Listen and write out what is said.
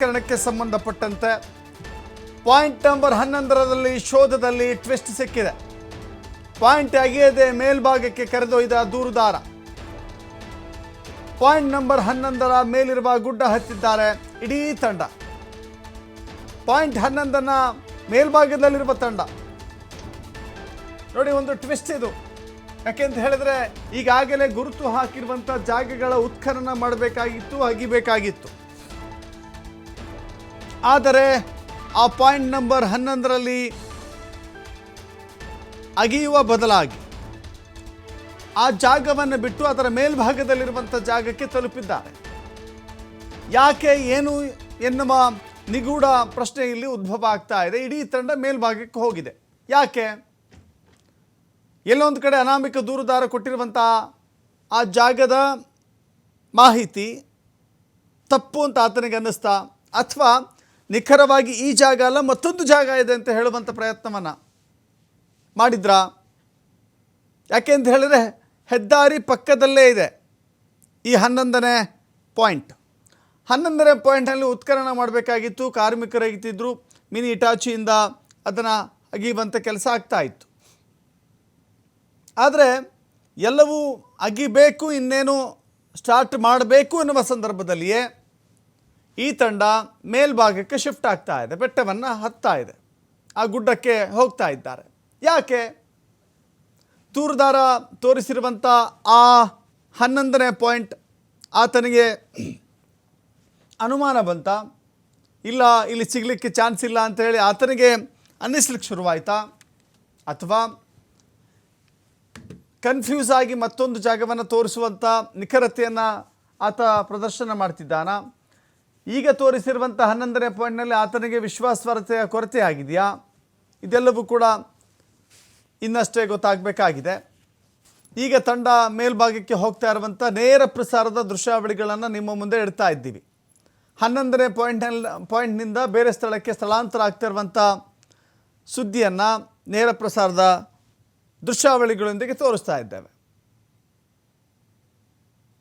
ಪ್ರಕರಣಕ್ಕೆ ಸಂಬಂಧಪಟ್ಟಂತೆ point number ಹನ್ನೊಂದರಲ್ಲಿ ಶೋಧದಲ್ಲಿ ಟ್ವಿಸ್ಟ್ ಸಿಕ್ಕಿದೆ. ಪಾಯಿಂಟ್ ಅಗೆಯದೆ ಮೇಲ್ಭಾಗಕ್ಕೆ ಕರೆದೊಯ್ದ ದೂರುದಾರ. ಪಾಯಿಂಟ್ ನಂಬರ್ ಹನ್ನೊಂದರ ಮೇಲಿರುವ ಗುಡ್ಡ ಹತ್ತಿದ್ದಾರೆ, ಇಡೀ ತಂಡ. ಪಾಯಿಂಟ್ ಹನ್ನೊಂದನ್ನ ಮೇಲ್ಭಾಗದಲ್ಲಿರುವ ತಂಡ. ನೋಡಿ, ಒಂದು ಟ್ವಿಸ್ಟ್ ಇದು. ಯಾಕೆಂತ ಹೇಳಿದ್ರೆ, ಈಗಾಗಲೇ ಗುರುತು ಹಾಕಿರುವಂಥ ಜಾಗಗಳ ಉತ್ಖನನ ಮಾಡಬೇಕಾಗಿತ್ತು, ಅಗಿಬೇಕಾಗಿತ್ತು. ಆದರೆ ಆ ಪಾಯಿಂಟ್ ನಂಬರ್ ಹನ್ನೊಂದರಲ್ಲಿ ಅಗಿಯುವ ಬದಲಾಗಿ ಆ ಜಾಗವನ್ನು ಬಿಟ್ಟು ಅದರ ಮೇಲ್ಭಾಗದಲ್ಲಿರುವಂಥ ಜಾಗಕ್ಕೆ ತಲುಪಿದ್ದಾರೆ. ಯಾಕೆ ಏನು ಎನ್ನುವ ನಿಗೂಢ ಪ್ರಶ್ನೆ ಇಲ್ಲಿ ಉದ್ಭವ ಆಗ್ತಾ ಇದೆ. ಇಡೀ ತಂಡ ಮೇಲ್ಭಾಗಕ್ಕೆ ಹೋಗಿದೆ. ಯಾಕೆ? ಎಲ್ಲೊಂದು ಕಡೆ ಅನಾಮಿಕ ದೂರುದಾರ ಕೊಟ್ಟಿರುವಂಥ ಆ ಜಾಗದ ಮಾಹಿತಿ ತಪ್ಪು ಅಂತ ಆತನಿಗೆ ಅನ್ನಿಸ್ತಾ, ಅಥವಾ ನಿಖರವಾಗಿ ಈ ಜಾಗ ಅಲ್ಲ, ಮತ್ತೊಂದು ಜಾಗ ಇದೆ ಅಂತ ಹೇಳುವಂಥ ಪ್ರಯತ್ನವನ್ನು ಮಾಡಿದ್ರಾ? ಯಾಕೆ ಅಂತ ಹೇಳಿದ್ರೆ ಹೆದ್ದಾರಿ ಪಕ್ಕದಲ್ಲೇ ಇದೆ ಈ ಹನ್ನೊಂದನೇ ಪಾಯಿಂಟ್. ಹನ್ನೊಂದನೇ ಪಾಯಿಂಟ್ನಲ್ಲಿ ಉತ್ಖನನ ಮಾಡಬೇಕಾಗಿತ್ತು, ಕಾರ್ಮಿಕರು ಅಗಿತಿದ್ರು ಮಿನಿ ಇಟಾಚಿಯಿಂದ ಅದನ್ನು ಅಗಿಯುವಂಥ ಕೆಲಸ ಆಗ್ತಾ ಇತ್ತು. ಆದರೆ ಎಲ್ಲವೂ ಅಗಿಬೇಕು, ಇನ್ನೇನು ಸ್ಟಾರ್ಟ್ ಮಾಡಬೇಕು ಎನ್ನುವ ಸಂದರ್ಭದಲ್ಲಿಯೇ ಈ ತಂಡ ಮೇಲ್ಭಾಗಕ್ಕೆ ಶಿಫ್ಟ್ ಆಗ್ತಾ ಇದೆ, ಬೆಟ್ಟವನ್ನು ಹತ್ತಾ ಇದೆ. ಆ ಗುಡ್ಡಕ್ಕೆ ಹೋಗ್ತಾ ಇದ್ದಾರೆ. ಯಾಕೆ? ತೂರುದಾರ ತೋರಿಸಿರುವಂಥ ಆ ಹನ್ನೊಂದನೇ ಪಾಯಿಂಟ್ ಆತನಿಗೆ ಅನುಮಾನ ಬಂತ. ಇಲ್ಲ, ಇಲ್ಲಿ ಸಿಗಲಿಕ್ಕೆ ಚಾನ್ಸ್ ಇಲ್ಲ ಅಂತ ಹೇಳಿ ಆತನಿಗೆ ಅನ್ನಿಸ್ಲಿಕ್ಕೆ ಶುರುವಾಯಿತಾ? ಅಥವಾ ಕನ್ಫ್ಯೂಸ್ ಆಗಿ ಮತ್ತೊಂದು ಜಾಗವನ್ನು ತೋರಿಸುವಂಥ ನಿಖರತೆಯನ್ನು ಆತ ಪ್ರದರ್ಶನ ಮಾಡ್ತಿದ್ದಾನ? ಈಗ ತೋರಿಸಿರುವಂಥ ಹನ್ನೊಂದನೇ ಪಾಯಿಂಟ್ನಲ್ಲಿ ಆತನಿಗೆ ವಿಶ್ವಾಸಾರ್ಹತೆಯ ಕೊರತೆ ಆಗಿದೆಯಾ ಇದೆಲ್ಲವೂ ಕೂಡ ಇನ್ನಷ್ಟೇ ಗೊತ್ತಾಗಬೇಕಾಗಿದೆ. ಈಗ ತಂಡ ಮೇಲ್ಭಾಗಕ್ಕೆ ಹೋಗ್ತಾ ಇರುವಂಥ ನೇರ ಪ್ರಸಾರದ ದೃಶ್ಯಾವಳಿಗಳನ್ನು ನಿಮ್ಮ ಮುಂದೆ ಇಡ್ತಾ ಇದ್ದೀವಿ. ಹನ್ನೊಂದನೇ ಪಾಯಿಂಟ್ನಲ್ಲಿ, ಪಾಯಿಂಟ್ನಿಂದ ಬೇರೆ ಸ್ಥಳಕ್ಕೆ ಸ್ಥಳಾಂತರ ಆಗ್ತಾ ಇರುವಂಥ ಸುದ್ದಿಯನ್ನು ನೇರ ಪ್ರಸಾರದ ದೃಶ್ಯಾವಳಿಗಳೊಂದಿಗೆ ತೋರಿಸ್ತಾ ಇದ್ದೇವೆ.